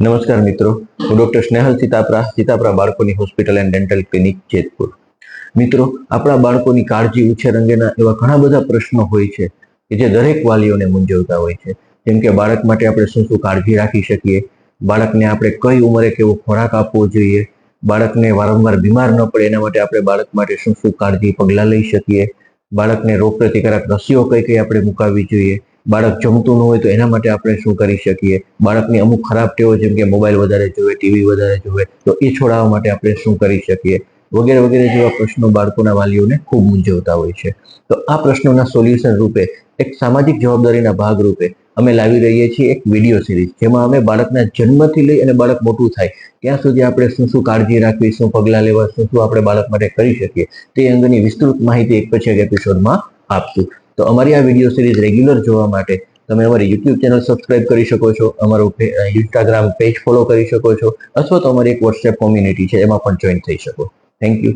નમસ્કાર મિત્રો. હું ડોક્ટર સ્નેહલ સીતાપરા સીતાપરા બાળકોની hospital and dental clinic Jetpur. મિત્રો, આપણા બાળકોની કાળજી ઉછેર અંગેના એવા ઘણા બધા પ્રશ્નો હોય છે કે જે દરેક વાલીઓને મૂંઝવતા હોય છે. જેમ કે બાળક માટે આપણે શું શું કાળજી રાખી શકીએ? બાળકને આપણે કઈ ઉંમરે કેવો ખોરાક આપવો જોઈએ? બાળકને વારંવાર બીમાર ન પડે એના માટે આપણે બાળક માટે શું શું કાળજી પગલાં લઈ શકીએ? બાળકને રોગ પ્રતિકારક રસીઓ કઈ કઈ આપણે મુકાવવી જોઈએ? બાળક જમતું ન હોય તો એના માટે આપણે શું કરી શકીએ? બાળકની અમુક ખરાબ ટેવો જેમ કે મોબાઈલ વધારે જોવે ટીવી વધારે જોવે, તો એ છોડાવવા માટે આપણે શું કરી શકીએ? વગેરે વગેરે જેવા પ્રશ્નો બાળકોના વાલીઓને ખૂબ મૂંઝવતા હોય છે. તો આ પ્રશ્નોના સોલ્યુશન રૂપે, એક સામાજિક જવાબદારીના ભાગ રૂપે અમે લાવી રહીએ છીએ એક વીડિયો સિરીઝ, જેમાં અમે બાળકના જન્મથી લઈ અને બાળક મોટું થાય, ત્યાં સુધી આપણે શું શું કાળજી રાખવી, શું પગલાં લેવા, શું શું આપણે બાળક માટે કરી શકીએ, તે અંગેની વિસ્તૃત માહિતી એક પછી એક એપિસોડમાં આપશું. તો અમારી આ વીડિયો સિરીઝ રેગ્યુલર જોવા માટે તમે અમારી યુટ્યુબ ચેનલ સબસ્ક્રાઇબ કરી શકો છો, અમારું ઇન્સ્ટાગ્રામ પેજ ફોલો કરી શકો છો, અથવા તો અમારી એક વોટ્સએપ કોમ્યુનિટી છે, એમાં પણ જોઈન થઈ શકો. Thank you